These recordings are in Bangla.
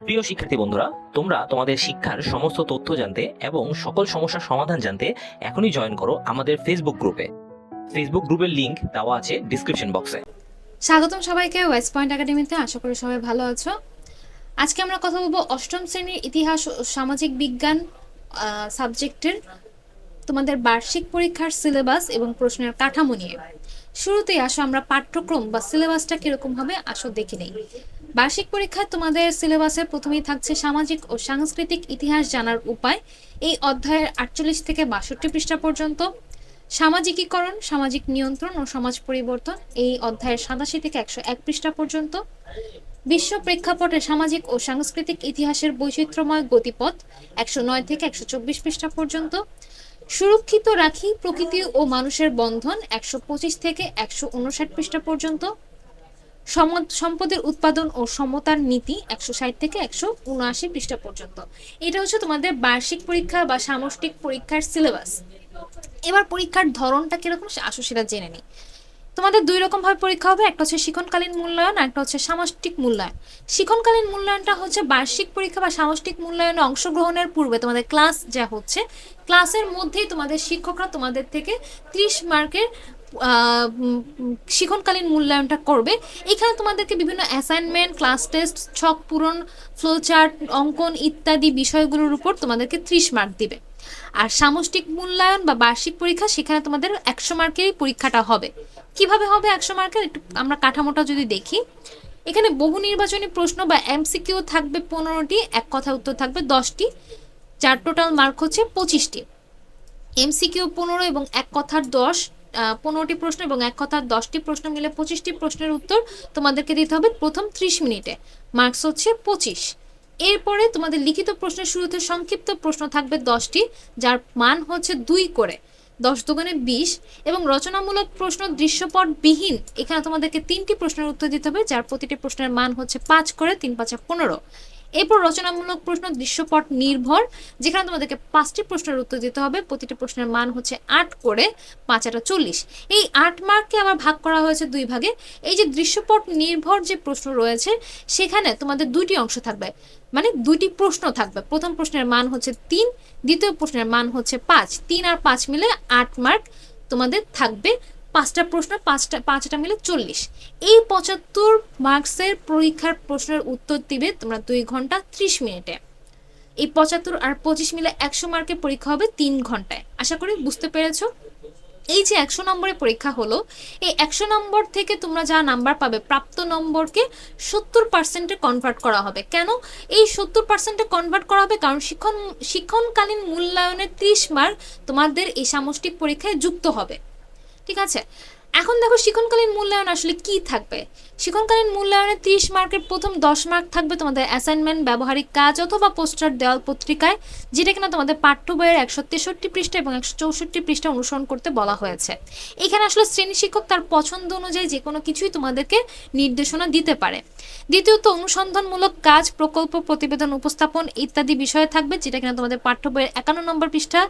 প্রিয় শিক্ষার্থী বন্ধুরা, তোমরা তোমাদের শিক্ষার সমস্ত তথ্য জানতে এবং সকল সমস্যার সমাধান জানতে এখনই জয়েন করো আমাদের ফেসবুক গ্রুপে ফেসবুক গ্রুপের লিংক দেওয়া আছে ডিসক্রিপশন বক্সে স্বাগতম সবাইকে ওয়েস্ট পয়েন্ট একাডেমিতে আশা করি সবাই ভালো আছো। আজকে আমরা কথা বলব অষ্টম শ্রেণির ইতিহাস ও সামাজিক বিজ্ঞান সাবজেক্টের তোমাদের বার্ষিক পরীক্ষার সিলেবাস এবং প্রশ্নের কাঠামো নিয়ে। শুরুতেই আসো আমরা পাঠ্যক্রম বা সিলেবাসটা কীরকম হবে, আসো দেখে নেই। বার্ষিক পরীক্ষায় তোমাদের সিলেবাসে প্রথমেই থাকছে সামাজিক ও সাংস্কৃতিক ইতিহাস জানার উপায়। এই অধ্যায়ের আটচল্লিশ থেকে বাষট্টি পৃষ্ঠা পর্যন্ত। সামাজিকীকরণ, সামাজিক নিয়ন্ত্রণ ও সমাজ পরিবর্তন এই অধ্যায়ের সাতাশি থেকে একশো এক পৃষ্ঠা পর্যন্ত। বিশ্ব প্রেক্ষাপটে সামাজিক ও সাংস্কৃতিক ইতিহাসের বৈচিত্র্যময় গতিপথ একশো নয় থেকে একশো চব্বিশ পৃষ্ঠা পর্যন্ত। সুরক্ষিত রাখি, প্রকৃতি ও মানুষের বন্ধন একশো পঁচিশ থেকে একশো উনষাট পৃষ্ঠা পর্যন্ত। সম্পদের উৎপাদন ও সমতার নীতি একশো ষাট থেকে একশো উনআশি পৃষ্ঠা পর্যন্ত। এটা হচ্ছে তোমাদের বার্ষিক পরীক্ষা বা সামষ্টিক পরীক্ষার সিলেবাস। এবার পরীক্ষার ধরনটা কীরকম আসো সেটা জেনে নিই। তোমাদের দুই রকম ভাবে পরীক্ষা হবে, একটা হচ্ছে শিক্ষণকালীন মূল্যায়ন আর একটা হচ্ছে সামষ্টিক মূল্যায়ন। শিক্ষণকালীন মূল্যায়নটা হচ্ছে বার্ষিক পরীক্ষা বা সামষ্টিক মূল্যায়নে অংশগ্রহণের পূর্বে তোমাদের ক্লাস যা হচ্ছে, ক্লাসের মধ্যেই তোমাদের শিক্ষকরা তোমাদের থেকে ত্রিশ মার্কের শিক্ষণকালীন মূল্যায়নটা করবে। এখানে তোমাদেরকে বিভিন্ন অ্যাসাইনমেন্ট ক্লাস টেস্ট ছক পূরণ ফ্লোচার্ট অঙ্কন ইত্যাদি বিষয়গুলোর উপর তোমাদেরকে ত্রিশ মার্ক দিবে। আর সামষ্টিক মূল্যায়ন বা বার্ষিক পরীক্ষা, সেখানে তোমাদের একশো মার্কেরই পরীক্ষাটা হবে। কীভাবে হবে একশো মার্কের? একটু আমরা কাঠামোটা যদি দেখি। এখানে বহু নির্বাচনী প্রশ্ন বা এমসিকিউ থাকবে পনেরোটি, এক কথা উত্তর থাকবে দশটি। যার টোটাল মার্ক হচ্ছে পঁচিশটি। এমসিকিউ পনেরো এবং এক কথার দশ পনেরোটি প্রশ্ন এবং এক কথার দশটি প্রশ্ন মিলে পঁচিশটি প্রশ্নের উত্তর তোমাদেরকে দিতে হবে প্রথম ত্রিশ মিনিটে। মার্কস হচ্ছে পঁচিশ। এরপরে তোমাদের লিখিত প্রশ্নের শুরুতে সংক্ষিপ্ত প্রশ্ন থাকবে দশটি, যার মান হচ্ছে দুই করে। দশ দোকানে বিশ এবং রচনামূলক প্রশ্ন দৃশ্যপটবিহীন। এখানে তোমাদেরকে তিনটি প্রশ্নের উত্তর দিতে হবে, যার প্রতিটি প্রশ্নের মান হচ্ছে পাঁচ করে, তিন পাঁচে পনেরো। এরপর রচনামূলক প্রশ্ন, দৃশ্যপট নির্ভর, যেখানে তোমাদেরকে পাঁচটি প্রশ্নের উত্তর দিতে হবে। প্রতিটি প্রশ্নের মান হচ্ছে আট করে পাঁচ আটা চল্লিশ। এই আট মার্ককে আবার ভাগ করা হয়েছে দুই ভাগে। এই যে দৃশ্যপট নির্ভর যে প্রশ্ন রয়েছে, সেখানে তোমাদের দুইটি অংশ থাকবে। মানে দুইটি প্রশ্ন থাকবে। প্রথম প্রশ্নের মান হচ্ছে তিন, দ্বিতীয় প্রশ্নের মান হচ্ছে পাঁচ। তিন আর পাঁচ মিলে আট মার্ক তোমাদের থাকবে। পাঁচটা প্রশ্ন, পাঁচটা পাঁচটা মিলে চল্লিশ। এই পঁচাত্তর মার্কসের পরীক্ষার প্রশ্নের উত্তর দিবে তোমরা দুই ঘণ্টা ত্রিশ মিনিটে। এই পঁচাত্তর আর পঁচিশ মিলে একশো মার্কের পরীক্ষা হবে তিন ঘন্টায়। আশা করি বুঝতে পেরেছ? এই যে একশো নম্বরের পরীক্ষা হলো, এই একশো নম্বর থেকে তোমরা যা নাম্বার পাবে প্রাপ্ত নম্বরকে সত্তর পার্সেন্টে কনভার্ট করা হবে। কেন? এই সত্তর পার্সেন্টে কনভার্ট করা হবে কারণ শিক্ষণ, শিক্ষণকালীন মূল্যায়নের ত্রিশ মার্ক তোমাদের এই সামষ্টিক পরীক্ষায় যুক্ত হবে। ঠিক আছে। এখন দেখো শিক্ষণকালীন মূল্যায়ন আসলে কি থাকবে? শিক্ষণকালীন মূল্যায়নে ত্রিশ মার্কের প্রথম দশ মার্ক থাকবে তোমাদের অ্যাসাইনমেন্ট ব্যবহারিক কাজ অথবা পোস্টার দেওয়াল পত্রিকায়, যেটা কিনা তোমাদের পাঠ্য বইয়ের একশো তেষট্টি পৃষ্ঠা এবং একশো চৌষট্টি পৃষ্ঠা অনুসরণ করতে বলা হয়েছে। এখানে আসলে শ্রেণি শিক্ষক তার পছন্দ অনুযায়ী যে কোনো কিছুই তোমাদেরকে নির্দেশনা দিতে পারে। দ্বিতীয়ত, অনুসন্ধানমূলক কাজ, প্রকল্প, প্রতিবেদন উপস্থাপন ইত্যাদি বিষয়ে থাকবে, যেটা কিনা তোমাদের পাঠ্য বইয়ের একান্ন নম্বর পৃষ্ঠা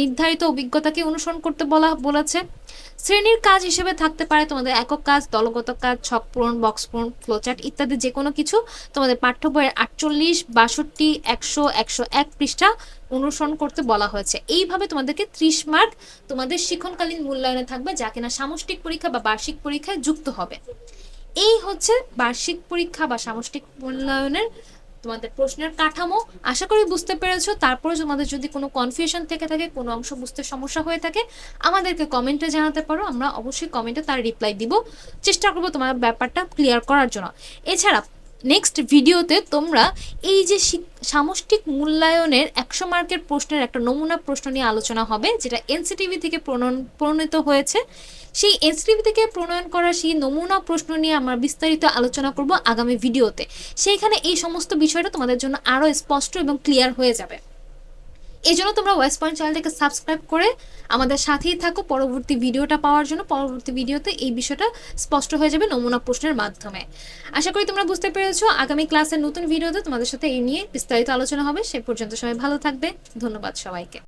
নির্ধারিত অভিজ্ঞতাকে অনুসরণ করতে বলা বলেছে। শ্রেণির কাজ হিসেবে থাকতে পারে তোমাদের একক কাজ, দলগত কাজ, ছক পূরণ, বক্স পূরণ ফ্লোচার্ট ইত্যাদি যে কোনো কিছু। তোমাদের পাঠ্য বইয়ের আটচল্লিশ, বাষট্টি, একশো একশো এক পৃষ্ঠা অনুসরণ করতে বলা হয়েছে। এইভাবে তোমাদেরকে ত্রিশ মার্ক তোমাদের শিক্ষণকালীন মূল্যায়নে থাকবে, যা কিনা সামষ্টিক পরীক্ষা বা বার্ষিক পরীক্ষায় যুক্ত হবে। এই হচ্ছে বার্ষিক পরীক্ষা বা সামষ্টিক মূল্যায়নের তোমাদের প্রশ্নের কাঠামো, আশা করি বুঝতে পেরেছ। তারপরে তোমাদের যদি কোনো কনফিউশন থেকে থাকে, কোনো অংশ বুঝতে সমস্যা হয়ে থাকে, আমাদেরকে কমেন্টে জানাতে পারো। আমরা অবশ্যই কমেন্টে তার রিপ্লাই দিব। চেষ্টা করব তোমার ব্যাপারটা ক্লিয়ার করার জন্য। এছাড়া নেক্সট ভিডিওতে তোমরা এই যে সামষ্টিক মূল্যায়নের একশো মার্কের প্রশ্নের একটা নমুনা প্রশ্ন নিয়ে আলোচনা হবে, যেটা এনসিটিভি থেকে প্রণয়ন, প্রণীত হয়েছে। সেই এনসিটিভি থেকে প্রণয়ন করা সেই নমুনা প্রশ্ন নিয়ে আমরা বিস্তারিত আলোচনা করব আগামী ভিডিওতে সেইখানে এই সমস্ত বিষয়টা তোমাদের জন্য আরও স্পষ্ট এবং ক্লিয়ার হয়ে যাবে। এই জন্য তোমরা ওয়েস্ট পয়েন্ট চ্যানেলটাকে সাবস্ক্রাইব করে আমাদের সাথেই থাকো। পরবর্তী ভিডিওটা পাওয়ার জন্য পরবর্তী ভিডিওতে এই বিষয়টা স্পষ্ট হয়ে যাবে নমুনা প্রশ্নের মাধ্যমে। আশা করি তোমরা বুঝতে পেরেছ। আগামী ক্লাসের নতুন ভিডিওতে তোমাদের সাথে এই নিয়ে বিস্তারিত আলোচনা হবে। সে পর্যন্ত সবাই ভালো থাকবে। ধন্যবাদ সবাইকে।